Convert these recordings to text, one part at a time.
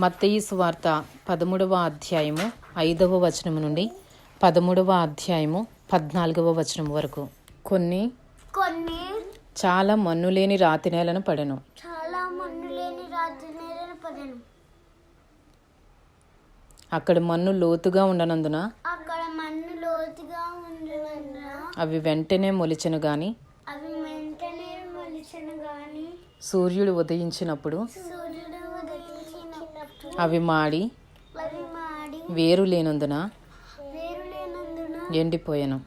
మత్తయి సువార్త పదమూడవ అధ్యాయము ఐదవ వచనము నుండి పదమూడవ అధ్యాయము పద్నాలుగవ వచనం వరకు. కొన్ని కొన్ని చాలా మన్నులేని రాతి నేలను పడెను. చాలా మన్ను లేని రాత్రి నేలను పడను. అక్కడ మన్ను లోతుగా ఉండనందున అక్కడ మన్ను లోతుగా ఉండినందున అవి వెంటనే మొలిచెను గాని అవి వెంటనే మొలిచెను గాని సూర్యుడు ఉదయించినప్పుడు సూర్యుడు ఉదయించినప్పుడు అవి మాడి వేరు లేనందున ఎండిపోయెను.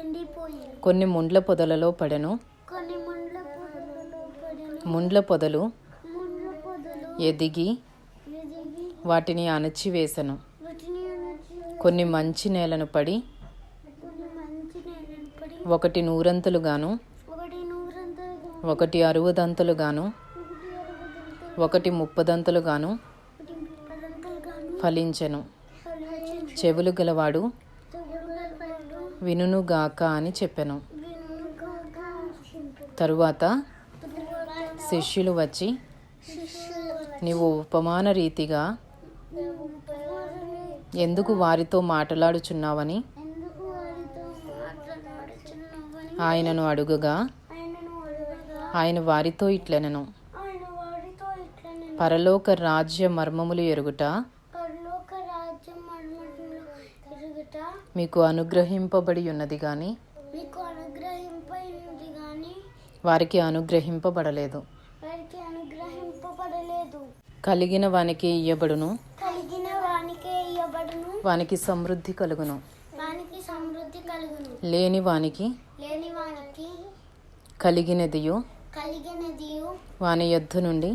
ఎండిపోయి కొన్ని ముండ్ల పొదలలో పడెను. ముండ్ల పొదలు ఎదిగి వాటిని అణచివేశను కొన్ని మంచి నేలను పడి ఒకటి నూరంతులుగాను ఒకటి అరువదంతులుగాను ఒకటి ముప్పదంతులుగాను ఫలించెను. చెవులు గలవాడు వినును వినుగాక అని చెప్పెను. తరువాత శిష్యులు వచ్చి నీవు ఉపమాన రీతిగా ఎందుకు వారితో మాట్లాడుచున్నావని? ఆయనను అడుగగా ఆయన వారితో ఇట్లెనను. పరలోక రాజ్య మర్మములు ఎరుగుట పరలోక రాజ్యం మర్మములు ఎరుగుట మీకు అనుగ్రహింపబడి ఉన్నది మీకు కానీ వారికి అనుగ్రహింపబడలేదు. వారికి అనుగ్రహింపబడలేదు. కలిగిన వానికి ఇయ్యబడును. కలిగిన వానికే ఇవ్వబడును వానికి సమృద్ధి కలుగును. వానికి సమృద్ధి కలుగును. లేని వానికి లేని వానికి కలిగినదియు కలిగినదియు వాని యొద్ద నుండి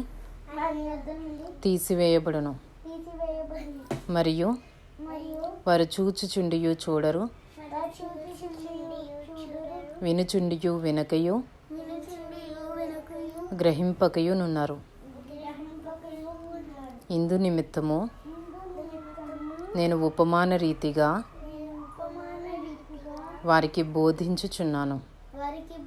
వారి యొద్ద నుండి తీసివేయబడును. మరియు వారు చూచుచుండియు చూడరు. వినుచుండియు వినకయు. గ్రహింపకయునున్నారు ఇందు నిమిత్తము నేను ఉపమాన రీతిగా వారికి బోధించుచున్నాను. వారికి